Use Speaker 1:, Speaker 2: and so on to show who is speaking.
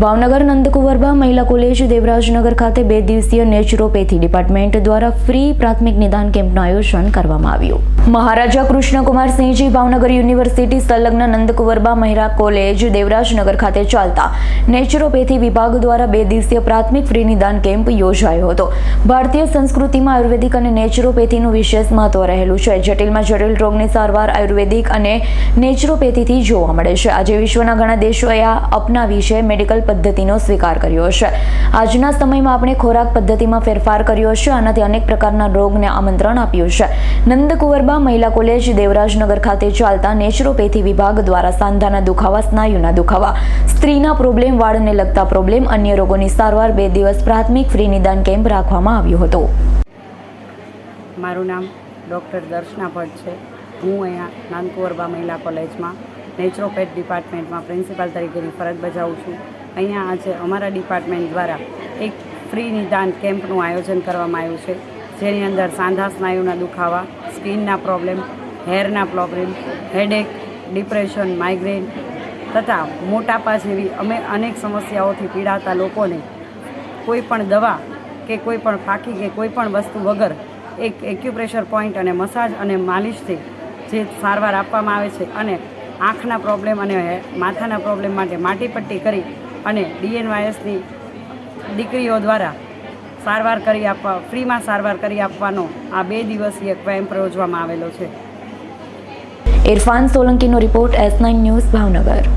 Speaker 1: ભાવનગર નંદકુંવરબા મહિલા કોલેજ દેવરાજનગર ખાતે બે દિવસીય નેચરોપેથી ડિપાર્ટમેન્ટ દ્વારા ફ્રી પ્રાથમિક નિદાન કેમ્પનું આયોજન કરવામાં આવ્યું. મહારાજા કૃષ્ણકુમાર સિંહજી ભાવનગર યુનિવર્સિટી સંલગ્ન નંદકુંવરબા મહિલા કોલેજ દેવરાજનગર ખાતે ચાલતા નેચરોપેથી વિભાગ દ્વારા બે દિવસીય પ્રાથમિક ફ્રી નિદાન કેમ્પ યોજાયો હતો. ભારતીય સંસ્કૃતિમાં આયુર્વેદિક અને નેચરોપેથીનું વિશેષ મહત્વ રહેલું છે. જટિલમાં જટિલ રોગની સારવાર આયુર્વેદિક અને નેચરોપેથીથી જોવા મળે છે. આજે વિશ્વના ઘણા દેશોએ આ અપનાવી છે. મેડિકલ પદ્ધતિનો સ્વીકાર કર્યો છે. આજના સમયમાં આપણે ખોરાક પદ્ધતિમાં ફેરફાર કર્યો છે આનાથી અનેક પ્રકારના રોગને આમંત્રણ આપ્યું છે. નંદકુંવરબા મહિલા કોલેજ દેવરાજનગર ખાતે ચાલતા નેચરોપેથી વિભાગ દ્વારા સાંધાના દુખાવા, સ્નાયુના દુખાવા, સ્ત્રીના પ્રોબ્લેમ, વાળને લગતા પ્રોબ્લેમ, અન્ય રોગોની સારવાર બે દિવસ પ્રાથમિક ફ્રી નિદાન કેમ્પ રાખવામાં આવ્યો હતો.
Speaker 2: મારું નામ ડૉક્ટર દર્શના ભટ્ટ છે. હું અહીંયા નાનકુંવરબા મહિલા કોલેજમાં નેચરોપેથ ડિપાર્ટમેન્ટમાં પ્રિન્સિપાલ તરીકેની ફરજ બજાવું છું. અહીંયા આજે અમારા ડિપાર્ટમેન્ટ દ્વારા એક ફ્રી નિદાન કેમ્પનું આયોજન કરવામાં આવ્યું છે. જેની અંદર સાંધા સ્નાયુના દુખાવા, સ્કિનના પ્રોબ્લેમ, હેરના પ્રોબ્લેમ, હેડેક, ડિપ્રેશન, માઇગ્રેન તથા મોટાપા જેવી અમે અનેક સમસ્યાઓથી પીડાતા લોકોને કોઈપણ દવા કે કોઈ પણ ફાંકી કે કોઈપણ વસ્તુ વગર એક એક્યુપ્રેશર પોઈન્ટ અને મસાજ અને માલિશથી જે સારવાર આપવામાં આવે છે અને આંખના પ્રોબ્લેમ અને માથાના પ્રોબ્લેમ માટે માટીપટ્ટી કરી અને ડીએનવાયએસની દીકરીઓ દ્વારા સારવાર કરી આપવા, ફ્રીમાં સારવાર કરી આપવાનો આ બે દિવસીય ક્વેમ યોજવામાં આવેલો છે.
Speaker 1: Irfan સોલંકીનો report S nine news Bhavnagar.